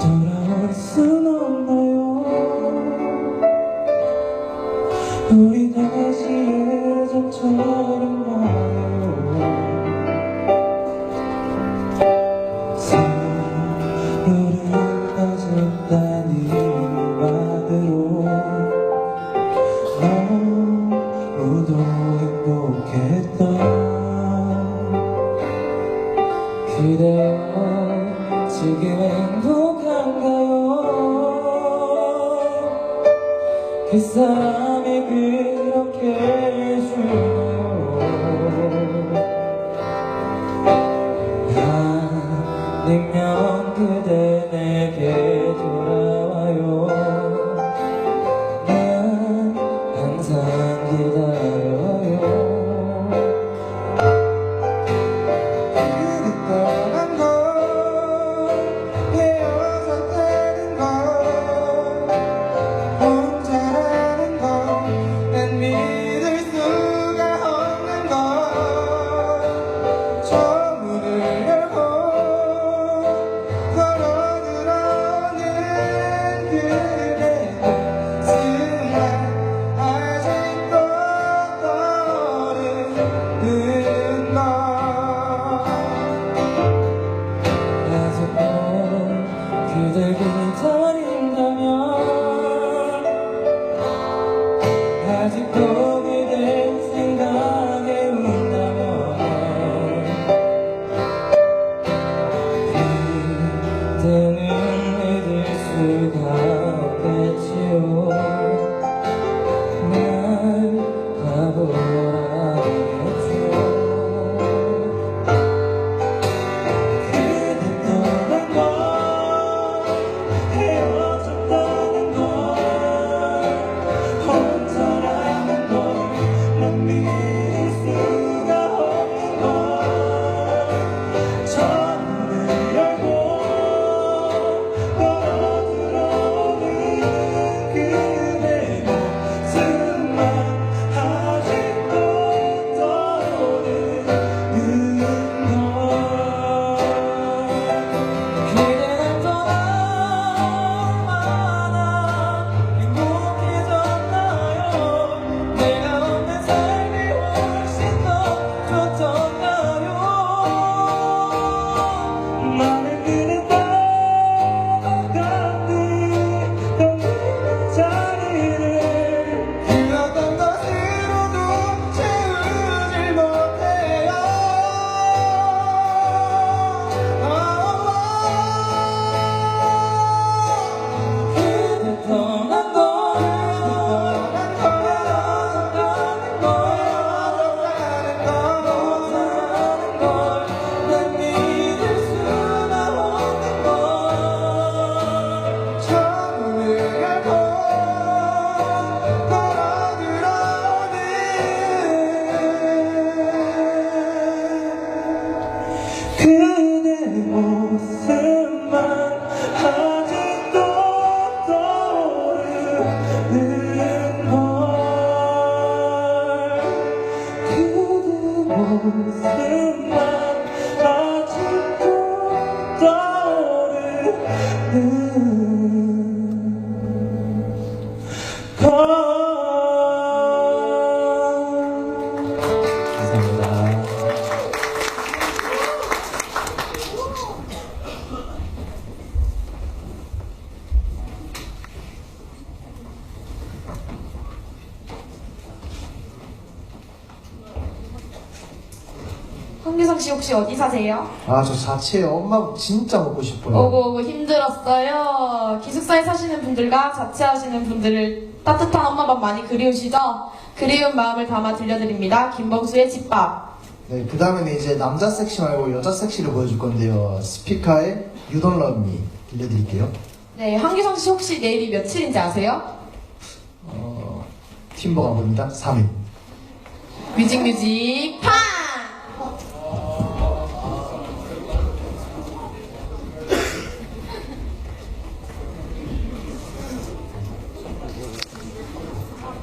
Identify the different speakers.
Speaker 1: 돌아올 순 없나요? 우리 그 사람이 그렇게 모습만 아직도 떠오르는
Speaker 2: 황규성 씨 혹시 어디 사세요?
Speaker 3: 아, 저 자체 엄마 진짜 먹고 싶어요.
Speaker 2: 오고 오고 힘들었어요. 기숙사에 사시는 분들과 자취하시는 분들을 따뜻한 엄마밥 많이 그리우시죠? 그리운 마음을 담아 들려드립니다. 김범수의 집밥.
Speaker 3: 네, 그 다음에는 이제 남자 섹시 말고 여자 섹시를 보여줄 건데요. 스피카의 You Don't Love Me 들려드릴게요.
Speaker 2: 네, 황규성 씨 혹시 내일이 며칠인지 아세요?
Speaker 3: 어, 팀버가 봅니다. 3일.
Speaker 2: 뮤직뮤직 파!